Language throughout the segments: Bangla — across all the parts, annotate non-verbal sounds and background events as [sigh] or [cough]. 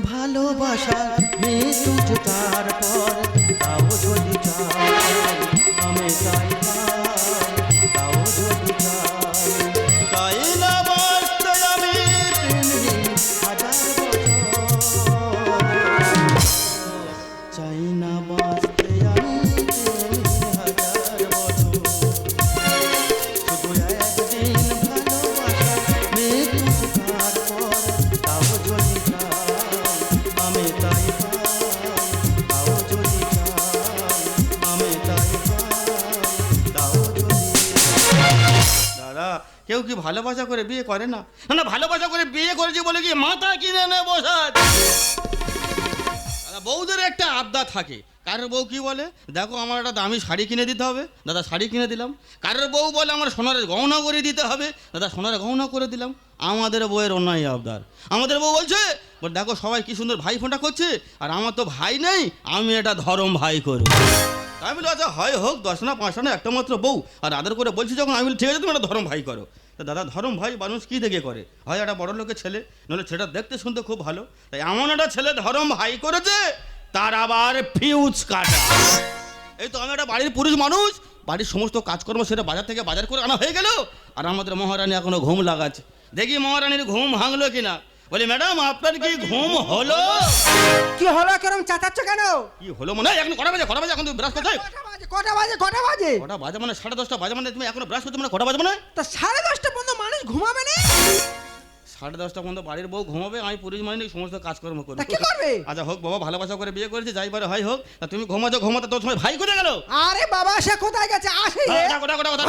ভালোবাসা মেয়ে তারপর কেউ কি ভালোবাসা করে বিয়ে করে না? না ভালোবাসা করে বিয়ে করেছি বলে কি মাথা কিনে নে বসা বউদের একটা আবদা থাকে। কারোর বউ কি বলে? দেখো, আমার একটা দামি শাড়ি কিনে দিতে হবে। দাদা, শাড়ি কিনে দিলাম। কারোর বউ বলে, আমার সোনার গহনা করে দিতে হবে। দাদা, সোনার গহনা করে দিলাম। আমাদের বউয়ের অন্যায় আবদার। আমাদের বউ বলছে, বলে, দেখো, সবাই কি সুন্দর ভাই ফোনটা করছে, আর আমার তো ভাই নেই, আমি এটা ধরম ভাই করব। আমি বলি আচ্ছা হয় হোক, দশ না পাঁচটা না, একটা মাত্র বউ। আর আদর করে বলছি যখন, আমি ঠিক আছে, তুমি একটা ধরম ভাই করো। তা দাদা ধরম ভাই মানুষ কী দেখে করে? হয় একটা বড় লোকের ছেলে, নাহলে ছেলেটা দেখতে শুনতে খুব ভালো। তাই এমন একটা ছেলে ধরম ভাই করেছে, তার আবার ফিউজ কাটা। এই তো আমি একটা বাড়ির পুরুষ মানুষ, বাড়ির সমস্ত কাজকর্ম সেটা বাজার থেকে বাজার করে আনা হয়ে গেল, আর আমাদের মহারানী এখনও ঘুম লাগাচ্ছে। দেখি মহারানীর ঘুম ভাঙলো কিনা। বলি ম্যাডাম আপনার কি ঘুম হলো? কি হলো? কেরম চাচাচ্ছ কেন? কি হলো মনে হয়? এখন কটা বাজে? কটা বাজে? এখন তুমি ব্রাশ করছ? কটা বাজে? কটা বাজে? কটা বাজে? কটা বাজে মানে? সাড়ে দশটা বাজে মানে? তুমি এখনও ব্রাশ করছ মানে? কটা বাজে মানে তা সাড়ে দশটা পর্যন্ত মানুষ ঘুমাবে না? সাড়ে দশটা পর্যন্ত বাড়ির বউ ঘুমাবে আমি পুরুষ মানে সমস্ত কাজকর্ম করব। কি করবে? আচ্ছা হোক বাবা ভালোবাসা করে বিয়ে করেছে যাই পারে হয় হোক। তা তুমি ঘুমাচ্ছ ঘুমাতে তোর সময় ভাই কোথায় গেল? আরে বাবা সে কোথায় গেছে? আসি রে। কোটা কোটা কোটা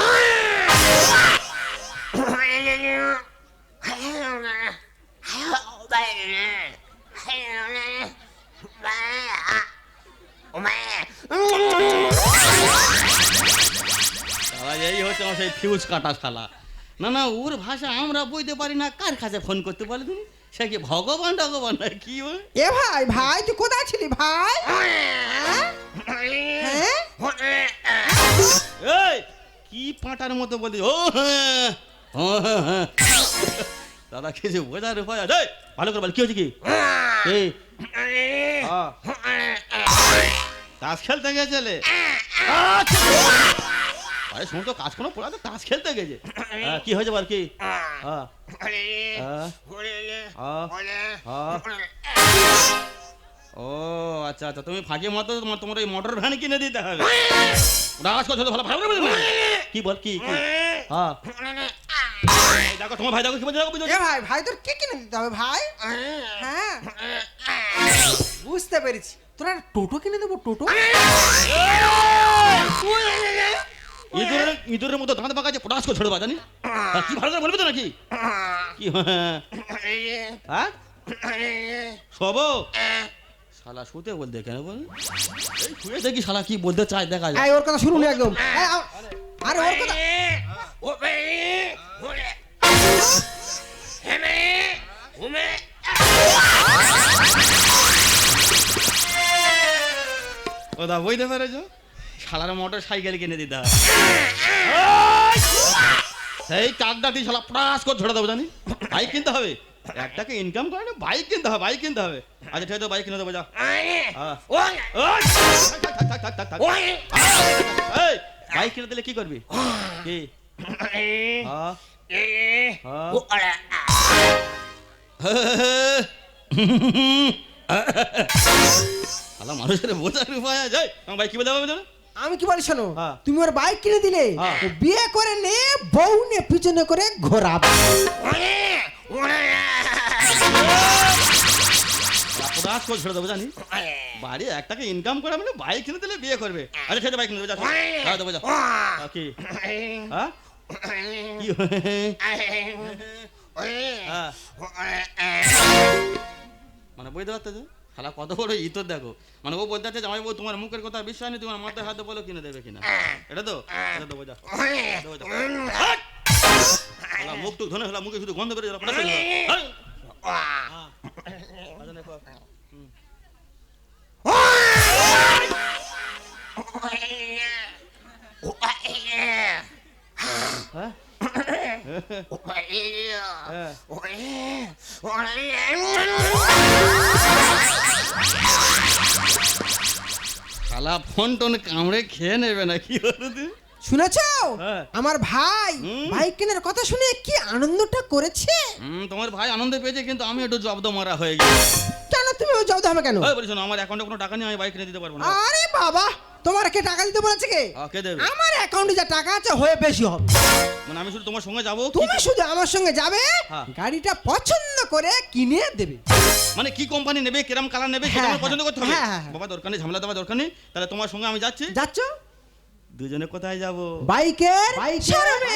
এই হচ্ছে আমার সেই ফিউজ কাটা শালা। না না ওর ভাষা আমরা বুঝতে পারি না কার কাছে ফোন করতে পারি তুমি? সে কি ভগবান ভগবান না কি ও এ ভাই ভাই তুই কোথায় ছিলি ভাই? হ্যাঁ? এই কি পাঁটার মতো বলতে ও হ্যাঁ ও হ্যাঁ, হ্যাঁ। দাদা কিছু বোঝার উপায় এই, ভালো করে বল কি হচ্ছে কি। তাস খেলতে আচ্ছা। আরে সমস্ত কাজ কোনো পড়াতে তাস খেলতে গেছে। কি হয়েছে বল কি? ও আচ্ছা আচ্ছা তুমি ফাঁকি মতো তোমার এই মোটর ভ্যান কিনে দিতে হবে। কি বল কি হ্যাঁ দেখো তোমার ভাই দেখো কি বলছে দেখো বুঝো এ ভাই ভাই তোর কি কিনে দিতে হবে ভাই? হ্যাঁ। বুঝতে পেরেছি। তোর টোটো কিনে দেবো টোটো? ইঁদুরের ইঁদুরের মতো দাঁত পাকাছে পটাশ করে ছেড়ে দেবা জানি কি ভালো করে বলবে তো নাকি? কি হ্যাঁ হ্যাঁ। শোব? শালা শুতে বলতে কেন বল? এই শুয়ে দেখি শালা কি বলতে চায় দেখা যায় ওর কথা শুনুন একদম। আ- আরে ওর কথা [laughs] ওদা বইতে পেরেছ শালার মোটর সাইকেল কিনে দিতে হবে। সেই কাকটা দিয়ে শালা প্রাস করে ঝরে দেবো জানি বাইক কিনতে হবে। একটাকে ইনকাম করে না বাইক কিনতে হবে বাইক কিনতে হবে। আচ্ছা ঠিক আছে বাইক কিনে দেবো যা। হ্যাঁ। বাইক কিনে দিলে কি করবি? কি? হ্যাঁ? হ্যাঁ? মানুষের বোঝার উপায় আছে। আমার বাইক কি বলে দেবো আমি কি বলি শোনো? হ্যাঁ। তুমি ওর বাইক কিনে দিলে। বিয়ে করে নে বউ নে পিছনে করে ঘোরাবে। রাত করে ছেড়ে দেবো জানি বাড়ি একটাকে ইনকাম করে মানে বাইক কিনে দিলে বিয়ে করবে। ঠিক বাইক কিনে দেবো যা দেবো যা। কি? কি হ্যাঁ? মানে বুঝতে পারতেছে? শালা কত বড় ইতর দেখো। মানে ও বলতে জামাই বউ তোমার মুখের কথা বিশ্বাস নেই তোমার মাথায় হাতে বলো কিনে দেবে কিনা? এটা তো? এটা হাট! শালা মুখ টুক ধনে শালা মুখে শুধু গন্ধ বেরিয়ে শালা ফোন টোন কামড়ে খেয়ে নেবে না কি শুনেছ? হ্যাঁ। আমার ভাই ভাই কেনার কথা শুনে কি আনন্দটা করেছে? তোমার ভাই আনন্দ পেয়েছে কিন্তু আমি একটু জব্দ মারা হয়ে গেছি। কেন তুমি জব্দ হবে কেন? বলছো আমার অ্যাকাউন্টে কোনো টাকা নেই আমি বাইক কিনে দিতে পারব না। আরে বাবা! তোমার কে টাকা দিতে বলেছে কে? কে দেবে? আমার অ্যাকাউন্টে যা টাকা আছে হয়ে বেশি হবে। মানে আমি শুধু তোমার সঙ্গে যাব? তুমি শুধু আমার সঙ্গে যাবে হ্যাঁ। গাড়িটা পছন্দ করে কিনে দেবে। মানে কি কোম্পানি নেবে কিরম কালার নেবে সেটা হ্যাঁ, আমার পছন্দ করতে হবে? হ্যাঁ, হ্যাঁ, হ্যাঁ। বাবা দরকার নেই ঝামেলা দেওয়া দরকার নেই। তাহলে তোমার সঙ্গে আমি যাচ্ছি। যাচ্ছ? দুজনে কোথায় যাব? বাইকের শোরুমে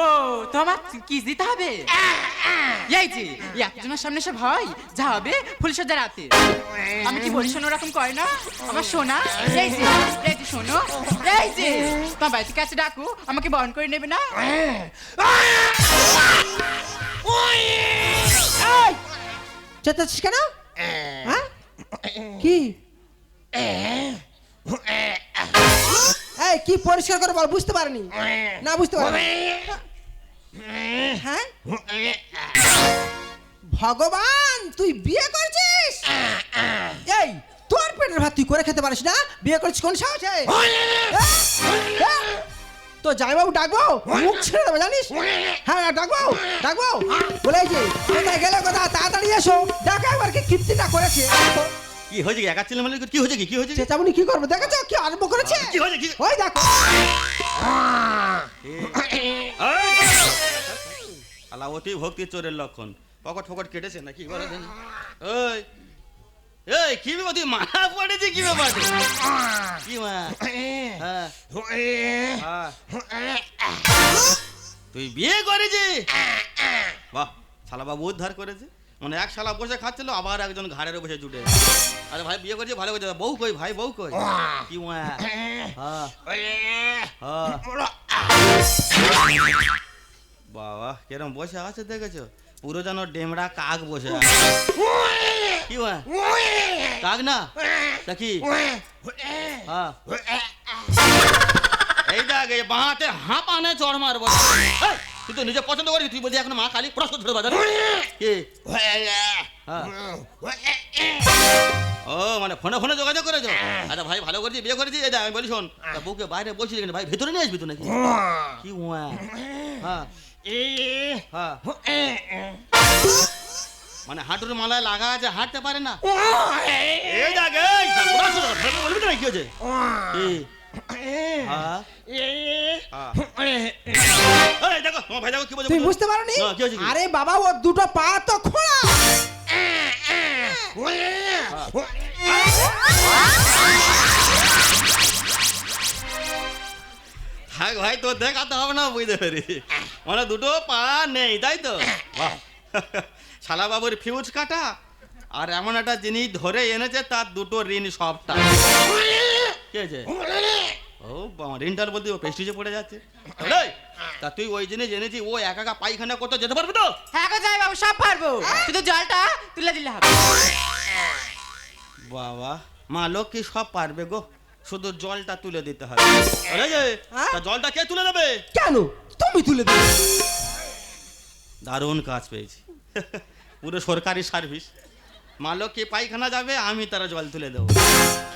ও তোমার কিস দিতে হবে? এই যে একজনের সামনে সে ভয় যা হবে ফুলসজ্জা রাতে আমি কি বলি শোনো ওরকম করে না? আমার সোনা এই যে এই যে শোনো। এই যে তোমার বাড়িতে কাছে ডাকু আমাকে বরণ করে নেবে না? চেঁচাচ্ছিস কেন? হ্যাঁ? কি? কি পরিষ্কার করে বল বুঝতে পারিনি। না বুঝতে পারিনি। হ্যাঁ? ভগবান তুই বিয়ে করছিস? এই তোর পেটের ভাত তুই করে খেতে পারিস না? বিয়ে করছিস কোন সাহসে? তো জামাইবাবু ডাকবো মুখ ছেড়ে দেবো জানিস? হ্যাঁ ডাকবো ডাকবো। বলে এই কোথায় গেলে কোথা তাড়াতাড়ি এসো। ডাকা একবার কি কীর্তিটা করেছে? কি হয়েছে কি? একা ছেলে মানে কি হয়েছে কি? কি হয়েছে? চেঁচামনি কি করবে? দেখেছ কি আরম্ভ করেছে? কি হয়েছে কি ওই দেখো। আলা অতি ভক্তি চোরের লক্ষণ। পকট ফকট কেটেছে না কি বলে দেন ওই এই কি ব্যাপার? তুই মারা পড়েছে কি ব্যাপার? কি মা? হ্যাঁ। হ্যাঁ। তুই বিয়ে করেছিস? বাহ শালা বাবু উদ্ধার করেছে। মানে এক শালা বসে খাচ্ছিল আবার একজন ঘাড়ের বসে জুটে। আরে ভাই বিয়ে করেছে ভালো করেছে। বউ কই ভাই বউ কই? কি হ্যাঁ। হ্যাঁ। বাবা কেরম বসে আছে দেখেছ? পুরো যেন ডেমরা কাক বসে কি কাক না? তা কি? হ্যাঁ। এই দেখ এই বাঁহাতে হাঁপ চড় মারবো। তুই তো নিজে পছন্দ করিস তুই বলছি এখন মা কালী প্রশ্ন ধরে বাজার। কি? হ্যাঁ। ও মানে ফোনে ফোনে যোগাযোগ করেছ? আচ্ছা ভাই ভালো করেছি বিয়ে করেছি? এই দেখ আমি বলি শোন তা বউকে বাইরে বসিয়ে রেখে ভাই ভেতরে নিয়ে আসবি তো নাকি? কি হ্যাঁ। হ্যাঁ। মানে হাঁটুর মালায় লাগা আছে হাঁটতে পারে না? এই কি হয়েছে? হ্যাঁ হ্যাঁ তুমি বুঝতে পারোনি? কি? আরে বাবা ও দুটো পা তো খোলা। থাক ভাই তো দেখাতে হবে না বুঝতে পারি মানে দুটো পা নেই তাই তো? শালা বাবুর ফিউজ কাটা আর এমন একটা জিনিস ধরে এনেছে তার দুটো ঋণ সবটা। কি হয়েছে ও বাবা, ঋণটার বলতে ও পেস্টিজে পড়ে যাচ্ছে। তা তুই ওই জিনিস এনেছি ও একা একা পায়খানা করতে যেতে পারবি তো? হ্যাঁ গো যাই বাবু সব পারব। শুধু জলটা তুলে দিলে হবে। বাবা মা লক্ষ্মী সব পারবে গো। শুধু জলটা তুলে দিতে হবে। হ্যাঁ? জলটা কে তুলে দেবে? কেন? তুমি তুলে দেবে। দারুণ কাজ পেয়েছি। [laughs] পুরো সরকারি সার্ভিস। মা লক্ষ্মী পায়খানা যাবে আমি তারা জল তুলে দেবো।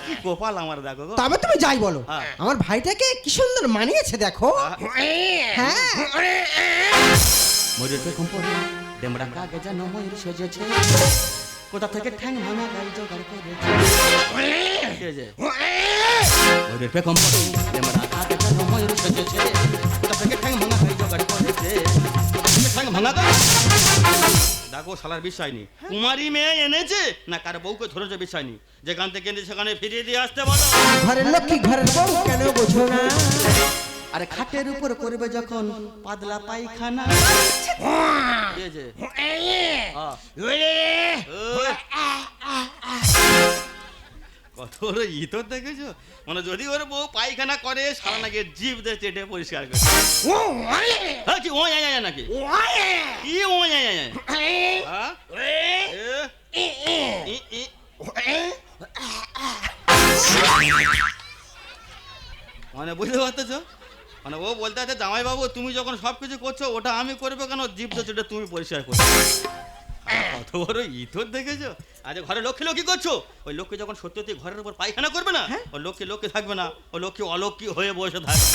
কি কপাল আমার দেখো গো। তবে তুমি যাই বলো। হ্যাঁ। আমার ভাইটাকে কি সুন্দর মানিয়েছে দেখো। হ্যাঁ। ময়ূরের পেখম পরে ডেমরা কাগে যেন ময়ূর সেজেছে। কোথা থেকে ঠ্যাং ভাঙা গাই জোগাড় করেছে। কি হয়েছে? ময়ূরের পেখম পরে ডেমরা কাগে যেন ময়ূর সেজেছে। কোথা থেকে ঠ্যাং ভাঙা গাই জোগাড় করেছে। কোথা থেকে ঠ্যাং ভাঙা গাই শালার বিষয় নেই। কুমারী মেয়ে এনেছে? না কার বউকে ধরেছে বিষয় নেই। যেখান থেকে এনেছে সেখানে ফিরিয়ে দিয়ে আসতে বলো। ঘরের লক্ষ্মী ঘরের বউ কেন বোঝো না? আরে খাটের উপর করবে যখন পাতলা পায়খানা। এই হয়েছে? কত বড় ইতর দেখেছ মানে যদি ওর বউ পায়খানা করে সারা নাকি জিভ দিয়ে চেটে পরিষ্কার করে হ্যাঁ, কি ও আয় আয় নাকি কি ও আয় আয় আয়? হ্যাঁ? এ? ই, ই। মানে বুঝতে পারতেছো মানে ও বলতে আছে জামাই বাবু তুমি যখন সব কিছু করছ ওটা আমি করব কেন জীব তো সেটা তুমি পরিষ্কার করছ বড় ইথর দেখেছ? আজ ঘরে লক্ষ্মী লক্ষ্মী করছ? ওই লক্ষ্মী যখন সত্যি সত্যি ঘরের উপর পায়খানা করবে না ওই লক্ষ্মী লক্ষ্মী থাকবে না ওই লক্ষ্মী অলক্ষ্মী হয়ে বসে থাকবে।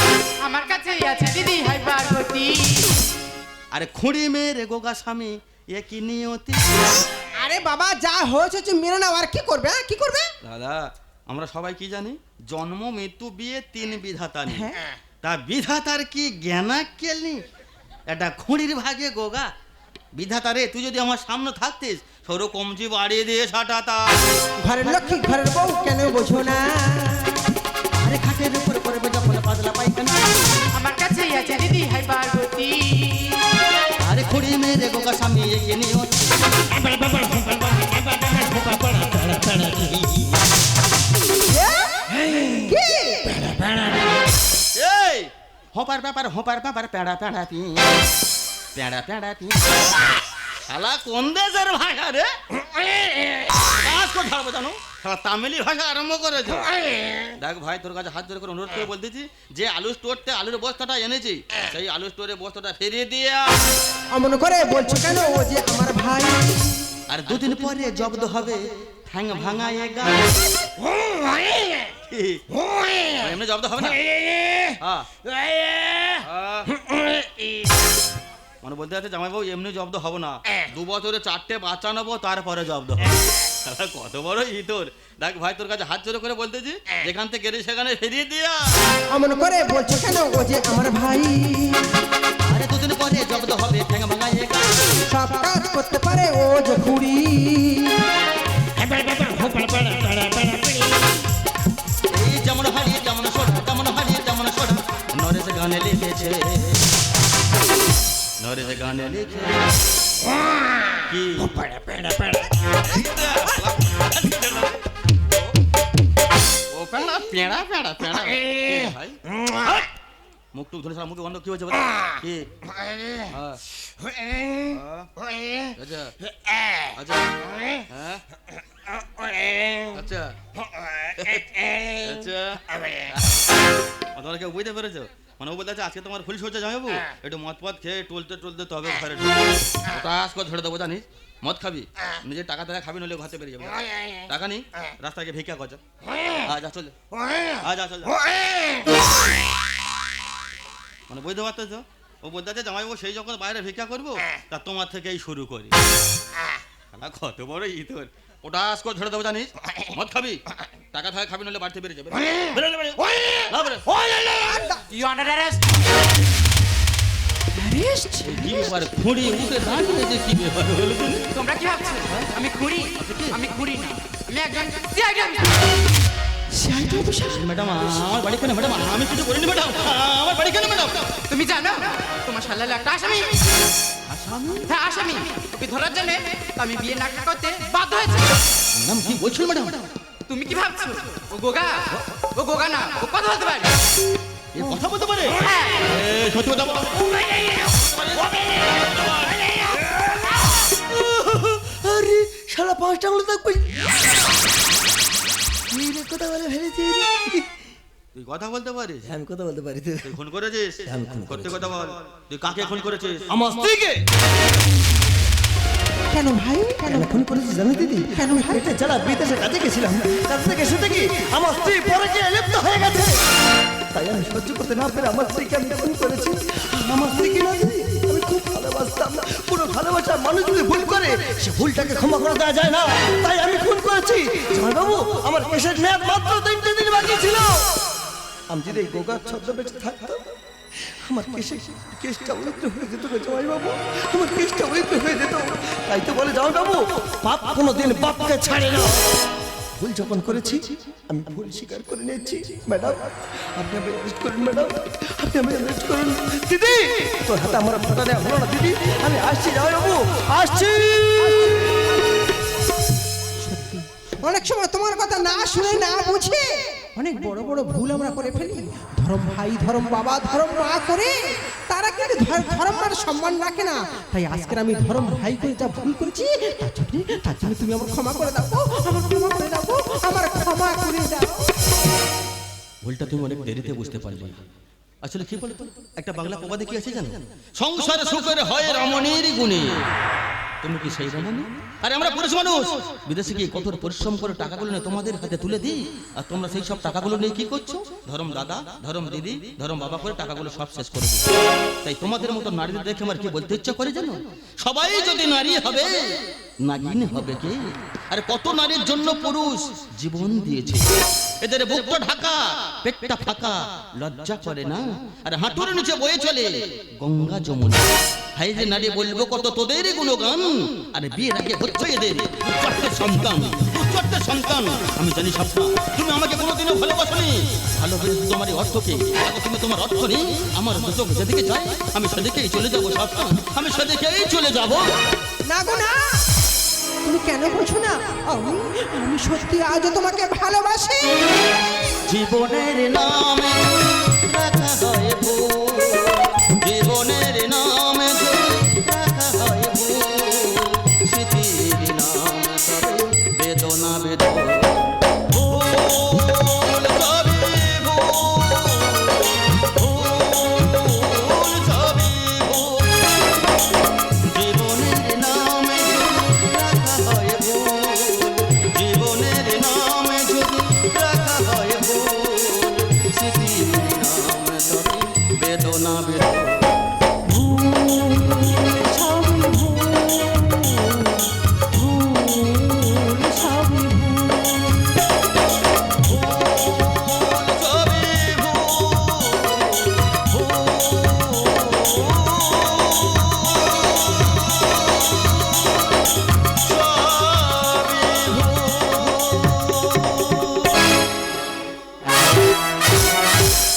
আমার কাছে আছে দিদি হাই পার্বতী আরে খুঁড়ি মেরে গোগা স্বামী এ কি নিয়তি? আরে বাবা যা হয়েছে মেনে নাও আর কি করবে হ্যাঁ? কি করবে? দাদা আমরা সবাই কি জানি? জন্ম মৃত্যু বিয়ে তিন বিধাতা নেই তা বিধাতার কি জ্ঞানা কেলনি এটা খুঁড়ির ভাগে গোগা বিধাতা রে তুই যদি আমার সামনে থাকতিস সরু কমজি বাড়িয়ে দিয়ে সাটাতা ঘরের লক্ষ্মী ঘরের বউ কেন বোঝো না? আরে খাটের উপর করবে যখন পাতলা পায়খানা। আমার কাছে আছে দিদি হাই পার্বতী। আরে খুঁড়ি মেরে গোগা স্বামী কি এই! হোপার ব্যাপার হোপার ব্যাপার প্যাড়া প্যাড়া পি প্যাড়া প্যাড়া পি শালা কোন দেশের ভাষা রে কাজ করে ছাড়বো জানো শালা তামিলি ভাষা আরম্ভ করেছে দেখ ভাই তোর কাছে হাত ধরে করে অনুরোধ করে বলতেছি যে আলু স্টোরতে আলুর বস্তাটা এনেছি সেই আলু স্টোরে বস্তাটা ফিরিয়ে দিয়ে। অমন করে বলছো কেন ও যে আমার ভাই আর দুদিন পরে জব্দ হবে ঠ্যাং ভাঙা এ গা? এমনি জব্দ হবে না হ্যাঁ। মানে বলতে যাচ্ছে জামাইবাবু এমনি জব্দ হব না। দু বছরে চারটে বাচ্চা নেব তারপরে জব্দ হবে। কত বড় ইতর দেখ ভাই তোর কাছে হাত জোরে করে বলতেছি যেখান থেকে গেলে সেখানে ফিরিয়ে দিয়া অমন করে বলছো কেন ও যে আমার ভাই? আরে দুদিন পরে জব্দ হবে ঠ্যাং ভাঙা এ সব কাজ করতে পারে ও যে খুঁড়ি। নরেশ গানে লিখে কি ও পেড়া পেড়া পেড়া পেড়া ভাই মুখ টুক ধরে সারা মুখে বন্ধ কি হয়েছে বলো? কি? হ্যাঁ হ্যাঁ। আচ্ছা। আচ্ছা। হ্যাঁ? আচ্ছা। আচ্ছা। তোমরা কেউ বুঝতে পেরেছ? মানে ও বলতে আছে, আজকে তোমার ফুল সজ্জা যাব একটু মদ পদ খেয়ে টলতে টলতে তবে ঘরে টাস করে ধরে দেবো জানিস? মদ খাবি? নিজের টাকা টাকা খাবি নলে ঘরে বেরিয়ে যাবে। টাকা নেই রাস্তাকে ভিক্ষা করছ আজ চল আজ চল মানে বুঝতে পারতেছো ও বলতে আছে জামাইবাবু সেই যখন বাইরে ভিক্ষা করব তা তোমার থেকেই শুরু করি। কত বড় ইতর। ওটা করে ধরে দেবো জানিস? মদ খাবি? টাকা থাকে খাবি নলে বাড়িতে বেরিয়ে যাবে। ইউ আন্ডার অ্যারেস্ট কি ব্যাপার? খুঁড়ি উঠে দাঁড়িয়ে কি ব্যাপার? তোমরা কি ভাবছ? আমি খুঁড়ি আমি খুঁড়ি না। আমি একজন ম্যাডাম আমার বাড়ি কেন ম্যাডাম আমি কিছু করিনি ম্যাডাম। আমার বাড়ি কেন ম্যাডাম। তুমি জানো তোমার শালালে একটা আসামি। হ্যাঁ আসামি ওকে ধরার জন্য আমি বিয়ে না করতে বাধ্য হয়েছে। ম্যাডাম কি বলছেন ম্যাডাম? তুমি কি ভাবছ? ও গোগা? ও গোগা না ও কথা বলতে পারে। এ কথা বলতে পারে? হ্যাঁ। এ, সত্যি কথা বলো। আরে শালা পাঁচটা আঙুল থাকবে কথা বলে ফেলেছি। তুই কথা বলতে পারিস? আমি কথা বলতে পারি তুই খুন করেছিস? আমি খুন সত্যি কথা বল। তুই কাকে খুন করেছিস? আমার স্ত্রীকে। কেন ভাই? কেন ফোন করেছিস জানো দিদি? কেন ভাই? পেটে জ্বালা বিদেশে কাজে গেছিলাম কাজ থেকে শুতে কি আমার স্ত্রী পরে গিয়ে লিপ্ত হয়ে গেছে? তাই আমি সহ্য করতে না পেরে আমার স্ত্রীকে আমি খুন করেছি। আমার স্ত্রীকে না দিদি আমি খুব ভালোবাসতাম পুরো ভালোবাসার মানুষ যদি ভুল করে সে ভুলটাকে ক্ষমা করে দেওয়া যায় না। তাই আমি খুন করেছি। বাবু আমার কেসের মেয়াদ মাত্র তিনটে দিন বাকি ছিল। আমি যদি এই গোগার ছদ্মবেশে থাকতাম, আমার কেসে কেসটা উইথড্র হয়ে যেত জামাই বাবু আমার কেসটা উইথড্র হয়ে যেত। তাই তো বলে জামাই বাবু পাপ কোনোদিন বাপকে ছাড়ে না। ভুল যখন করেছি, আমি ভুল স্বীকার করে নিয়েছি, ম্যাডাম। আপনি আমি অ্যারেস্ট করুন, ম্যাডাম। আপনি আমি অ্যারেস্ট করুন। দিদি, তোর হাতে আমার ফোটা দেওয়া হলো না, দিদি। আমি আসছি যাই বাবু আসছি। অনেক সময় তোমার কথা না শুনে না বুঝে অনেক বড় বড় ভুল আমরা করে ফেলি। ধরম ভাই ধরম বাবা ধরম মা করে তারা কিন্তু ধর- ধরম মার সম্মান রাখে না? তাই আজকের আমি ধরম ভাই করে যা ভুল করেছি তার জন্য তার জন্য তুমি আমার ক্ষমা করে দাও আমার ক্ষমা করে দাও আমার ক্ষমা করে দাও। ভুলটা তুমি অনেক দেরিতে বুঝতে পারলে। আসলে কি বলতো? একটা বাংলা প্রবাদে কি আছে জানো? সংসার সুখের হয় রমণীর গুণে। তুমি কি সেই রমণী? আরে আমরা পুরুষ মানুষ। বিদেশে গিয়ে কঠোর পরিশ্রম করে টাকাগুলো নিয়ে তোমাদের হাতে তুলে দিই? আর তোমরা সেই সব টাকাগুলো নিয়ে কি করছ? ধরম দাদা ধরম দিদি ধরম বাবা করে টাকাগুলো সব শেষ করে দিচ্ছ তাই তোমাদের মতো নারীদের দেখে আমার কি বলতে ইচ্ছা করে জানো? সবাই যদি নারী হবে নাগিন হবে কে? আরে কত নারীর জন্য পুরুষ জীবন দিয়েছে। এদের বুকটা ঢাকা, পেটটা ফাঁকা, লজ্জা করে না? আর হাঁটুর নিচে বয়ে চলে, গঙ্গা যমুনা। হাই যে নারী, বলব কত তোদের গুণগান? আর বিয়ের আগে হচ্ছে এদের? চারটে সন্তান চারটে সন্তান। আমি জানি সবটা তুমি আমাকে কোনোদিনও ভালোবাসনি। ভালোবেসে তোমার এই অর্থকে তুমি তোমার অর্থ নেই আমার দুচোখ যেদিকে যায়, আমি সেদিকেই চলে যাব সবটা আমি সেদিকেই চলে যাব। না গো, না। তুমি কেন বোঝো না? আমি সত্যি আজও তোমাকে ভালোবাসি। জীবনের নামে রাখা হয়